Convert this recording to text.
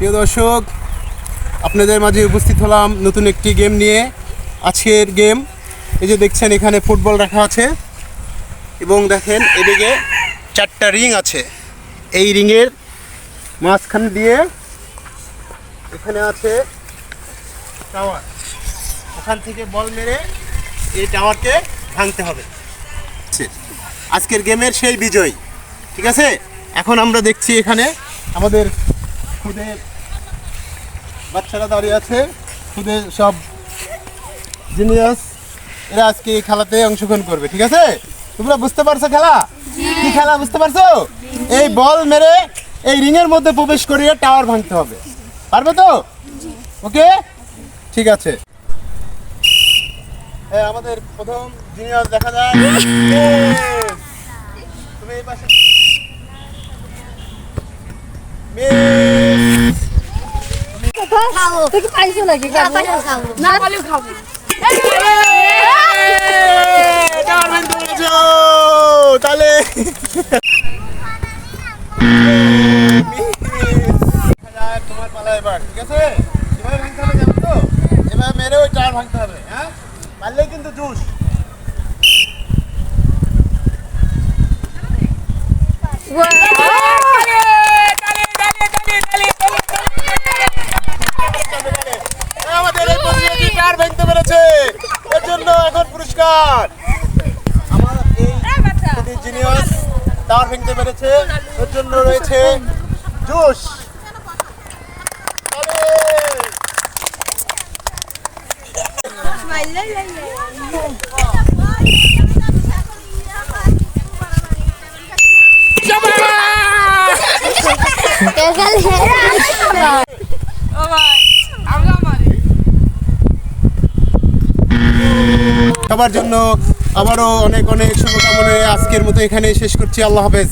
প্রিয় দর্শক, আপনাদের মাঝে উপস্থিত হলাম নতুন একটি গেম নিয়ে। আজকের গেম এই যে দেখছেন এখানে ফুটবল রাখা আছে। এবং দেখেন এদিকে চারটা রিং আছে। এই রিংয়ের মাঝখান দিয়ে এখানে আছে টাওয়ার ওখান থেকে বল মেরে এই টাওয়ারকে ভাঙতে হবে। আজকের গেমের সেই বিজয়। ঠিক আছে? এখন আমরা দেখছি এখানে আমাদের খুদে বাচ্চারা দাঁড়িয়ে আছে খুদে সব জিনিয়াস এরা আজকে এই খেলাতে অংশগ্রহণ করবে ঠিক আছে? তোমরা বুঝতে পারছ খেলা? কি খেলা বুঝতে পারছ? এই বল মেরে এই রিংয়ের মধ্যে প্রবেশ করিয়ে টাওয়ার ভাঙতে হবে। পারবে তো? ওকে? ঠিক আছে। হ্যাঁ আমাদের প্রথম জিনিয়াস দেখা যায়। খাব তুই কি পাইছো নাকি খাব না পারলেও খাব! তাহলে তোমার পালা এবার ঠিক আছে ভাঙতে হবে জানো তো এভাবে মেরে ওই টাওয়ার ভাঙতে হবে হ্যাঁ পারলেই কিন্তু জুস এই প্রতিযোগী টাওয়ার ভাঙতে পেরেছে এর জন্য এখন পুরস্কার আমার এই জিনিয়াস টাওয়ার ভাঙতে পেরেছে। এর জন্য রয়েছে জুস সবার জন্য আবারও অনেক অনেক শুভকামনা আজকের মতো এখানে শেষ করছি আল্লাহ হাফেজ।